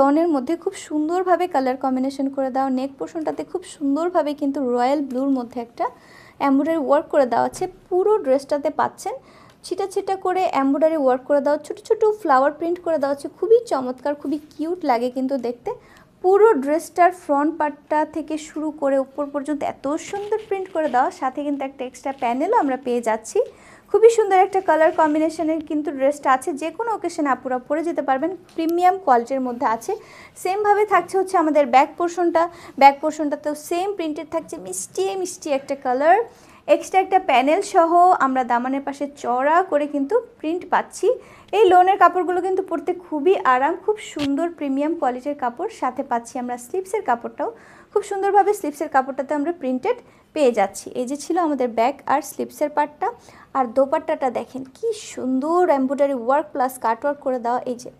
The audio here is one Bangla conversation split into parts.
লনের মধ্যে খুব সুন্দরভাবে কালার কম্বিনেশন করে দেওয়া নেক পোর্শনটাতে খুব সুন্দরভাবে কিন্তু রয়্যাল ব্লুর মধ্যে একটা এমব্রয়ডারি ওয়ার্ক করে দেওয়া আছে। পুরো ড্রেসটাতে পাচ্ছেন। ছিটা ছিটা করে এমব্রয়ডারি ওয়ার্ক করে দেওয়া ছোটো ছোটো ফ্লাওয়ার প্রিন্ট করে দেওয়া হচ্ছে খুবই চমৎকার, খুবই কিউট লাগে কিন্তু দেখতে। পুরো ড্রেসটার ফ্রন্ট পার্টটা থেকে শুরু করে উপর পর্যন্ত এত সুন্দর প্রিন্ট করে দেওয়া। সাথে কিন্তু একটা এক্সট্রা প্যানেলও আমরা পেয়ে যাচ্ছি। খুবই সুন্দর একটা কালার কম্বিনেশনের কিন্তু ড্রেসটা আছে। যে কোনো ওকেশনে আপুরা পরে যেতে পারবেন। প্রিমিয়াম কোয়ালিটির মধ্যে আছে। সেমভাবে থাকছে হচ্ছে আমাদের ব্যাক পোর্শনটা ব্যাক পোর্শনটাতেও সেম প্রিন্টেড থাকছে। মিষ্টি মিষ্টি একটা কালার এক্সট্রা একটা প্যানেল সহ আমরা দামানের পাশে চড়া করে কিন্তু প্রিন্ট পাচ্ছি। এই লোনের কাপড়গুলো কিন্তু পরতে খুবই আরাম, খুব সুন্দর প্রিমিয়াম কোয়ালিটির কাপড়। সাথে পাচ্ছি আমরা স্লিপসের কাপড়টাও। খুব সুন্দরভাবে স্লিপসের কাপড়টাতে আমরা প্রিন্টেড পেয়ে যাচ্ছি। এই যে ছিল আমাদের ব্যাক আর স্লিপসের পার্টটা আর দোপাট্টাটা দেখেন, কি সুন্দর এমব্রয়ডারি ওয়ার্ক প্লাস কাটওয়ার্ক করে দেওয়া। এই যে,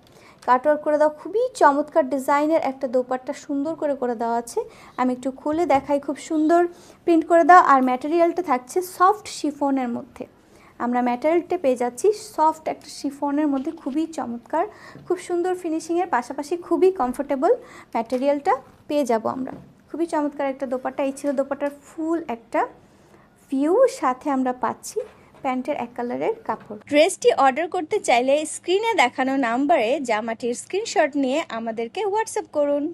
কাটওয়ার্ক করে দেওয়া খুবই চমৎকার ডিজাইনের একটা দোপাট্টা সুন্দর করে করে দেওয়া আছে। আমি একটু খুলে দেখাই, খুব সুন্দর প্রিন্ট করে দেওয়া। আর ম্যাটেরিয়ালটা থাকছে সফট শিফনের মধ্যে। আমরা ম্যাটেরিয়ালটা পেয়ে যাচ্ছি সফট একটা শিফনের মধ্যে, খুবই চমৎকার। খুব সুন্দর ফিনিশিংয়ের পাশাপাশি খুবই কমফোর্টেবল ম্যাটেরিয়ালটা পেয়ে যাব আমরা। খুবই চমৎকার একটা দোপাট্টা। এই ছিল দোপাট্টার ফুল একটা ভিউ সাথে আমরা পাচ্ছি প্যান্টের এক কালারের কাপড়। ড্রেসটি অর্ডার করতে চাইলে স্ক্রিনে দেখানো নাম্বারে জামাটির স্ক্রিনশট নিয়ে আমাদেরকে হোয়াটসঅ্যাপ করুন।